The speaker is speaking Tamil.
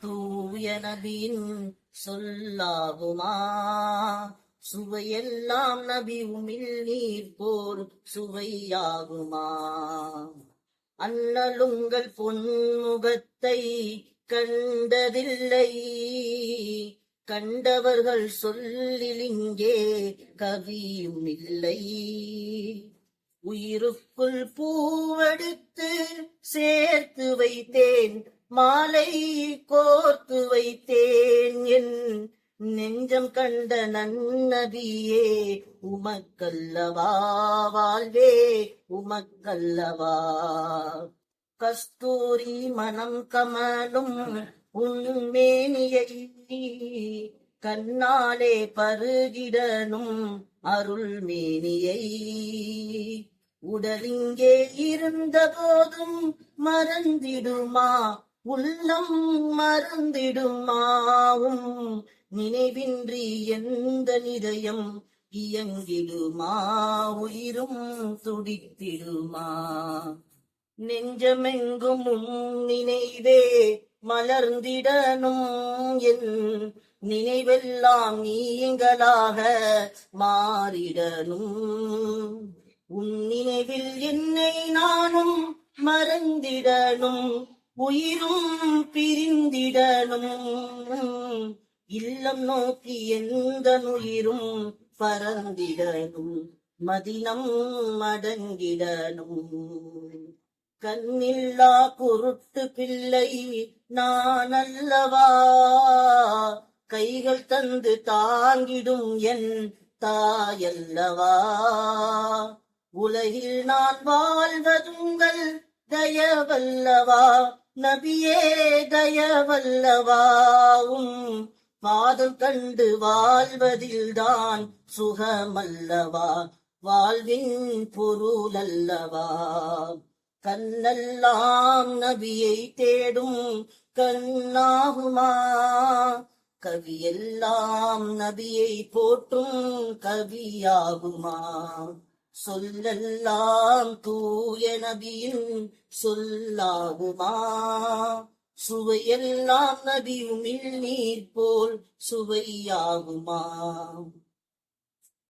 தூய நபியின் சொல்லாகுமா? சுவையெல்லாம் நபி உமிழ் நீர் போல் சுவையாகுமா? அண்ணலுங்கள் பொன்முகத்தை கண்டதில்லை. கண்டவர்கள் சொல்லில் இங்கே கவியும் இல்லை. உயிருக்குள் பூவெடுத்து சேர்த்து வைத்தேன். மாலை கோர்த்து வைத்தேன். என் நெஞ்சம் கண்ட நன்னதியே உமக்கல்லவா வாழ்வே உமக்கல்லவா. கஸ்தூரி மனம் கமலும் உண்மேனியை கண்ணாலே பருகிடனும் அருள் மேனியை. உடலிங்கே இருந்த போதும் மறந்திடுமா உள்ளம் மறந்திடுமாவும் நினைவின்றி எந்த நிதயம் இயங்கிடுமா? உயிரும் துடித்திடுமா? நெஞ்சமெங்கும் நினைவே மலர்ந்திடனும் என் நினைவெல்லாம் நீங்களாக மாறிடனும் உன் நினைவில் என்னை நானும் மறந்திட உயிரும் பிரிந்திடனும் இல்லம் நோக்கி எந்த உயிரும் பறந்திடனும் மதினம் மடங்கிடனும் கண்ணில்லா குருட்டு பிள்ளை நான் அல்லவா கைகள் தந்து தாங்கிடும் என் தாயல்லவா? உலகில் நான் வாழ்வதுங்கள் தயவல்லவா நபியே தயவல்லவாவும் மாதம் கண்டு வாழ்வதில்தான் சுகமல்லவா வாழ்வின் பொருளல்லவா. கண்ணெல்லாம் நபியை தேடும் கண்ணாகுமா கவியெல்லாம் நபியை போற்றும் கவியாகுமா. சொல்லெல்லாம் தூய நபியின் சொல்லாகுமா? சுவையெல்லாம் நபியுமில் நீர் போல் சுவையாகுமா?